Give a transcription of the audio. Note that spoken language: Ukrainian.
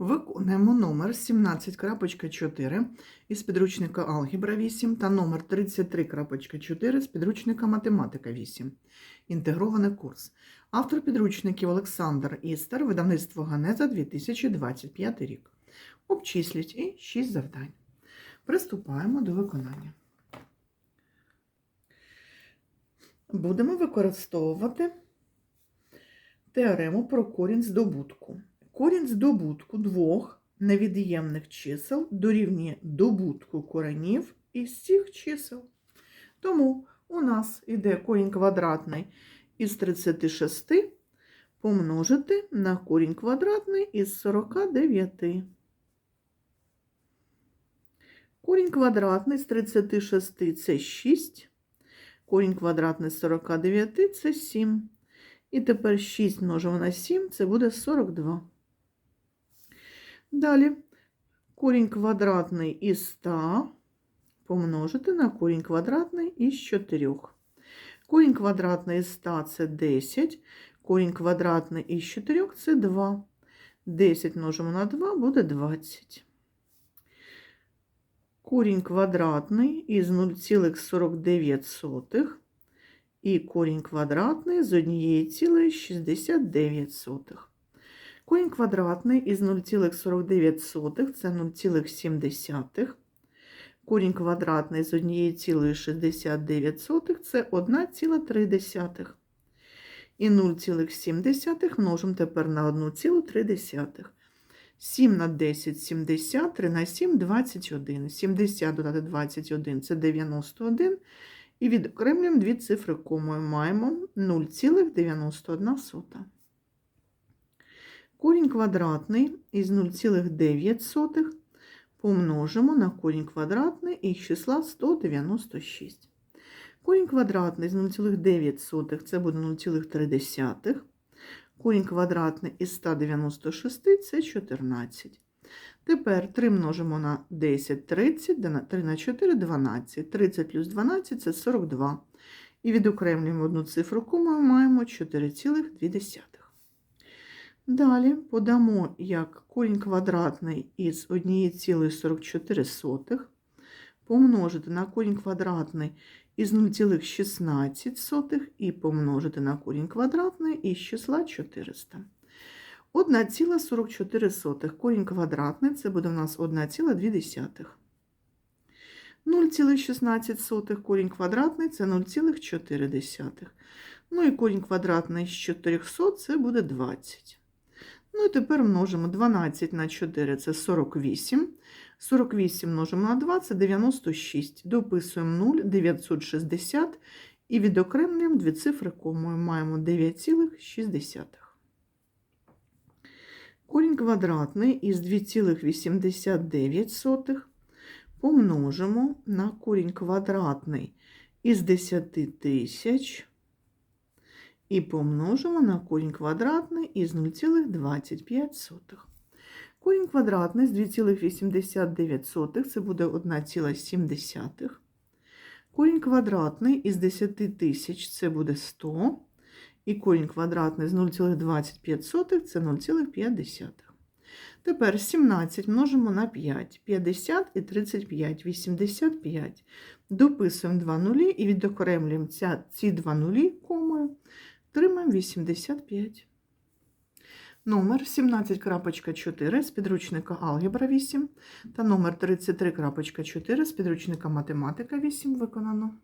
Виконуємо номер 17.4 із підручника Алгебра 8 та номер 33.4 з підручника Математика 8. Інтегрований курс. Автор підручників Олександр Істер, видавництво Ганеза 2025 рік. Обчисліть і 6 завдань. Приступаємо до виконання. Будемо використовувати теорему про корінь здобутку. Корінь здобутку двох невід'ємних чисел дорівнює добутку коренів із цих чисел. Тому у нас йде корінь квадратний із 36 помножити на корінь квадратний із 49. Корінь квадратний з 36 це 6, корінь квадратний з 49 це 7. І тепер 6 множимо на 7, це буде 42. Далі корінь квадратний із 100 помножити на корінь квадратний із 4. Корінь квадратний із 100 це 10, корінь квадратний із 4 це 2. 10 множимо на 2 буде 20. Корінь квадратний із 0,49 і корінь квадратний з 1,69. Корінь квадратний із 0,49 це 0,7. Корінь квадратний з 1,69 це 1,3. І 0,7 множимо тепер на 1,3. 7 на 10 – 70, 3 на 7 – 21. 70 додати 21 – це 91. І відокремлюємо дві цифри комою. Маємо 0,91. Корінь квадратний із 0,9 помножимо на корінь квадратний із числа 196. Корінь квадратний з 0,9 це буде 0,3. Корінь квадратний із 196 це 14. Тепер 3 множимо на 10, 30, 3 на 4 – 12. 30 плюс 12 – це 42. І відокремлюємо одну цифру, кому маємо 4,2. Далі подамо як корінь квадратний із 1,44 помножити на корінь квадратний із 0,16 і помножити на корінь квадратний із числа 400. 1,44 корінь квадратний це буде у нас 1,2. 0,16 корінь квадратний це 0,4. Ну і корінь квадратний з 400 це буде 20. Ну і тепер множимо 12 на 4 це 48. 48 множимо на 2 це 96. Дописуємо 0, 960 і відокремлюємо дві цифри комою. Маємо 9,6. Корінь квадратний із 2,89 помножимо на корінь квадратний із 10 тисяч і помножимо на корінь квадратний із 0,25. Корінь квадратний з 2,89 це буде 1,7. Корінь квадратний із 10 тисяч це буде 100. І корінь квадратний з 0,25 це 0,5. Тепер 17 множимо на 5. 50 і 35, 85. Дописуємо 2 нулі і відокремлюємо ці 2 нулі комою. Отримаємо 85. Номер 17.4 з підручника Алгебра 8 та номер 33.4 з підручника Математика 8 виконано.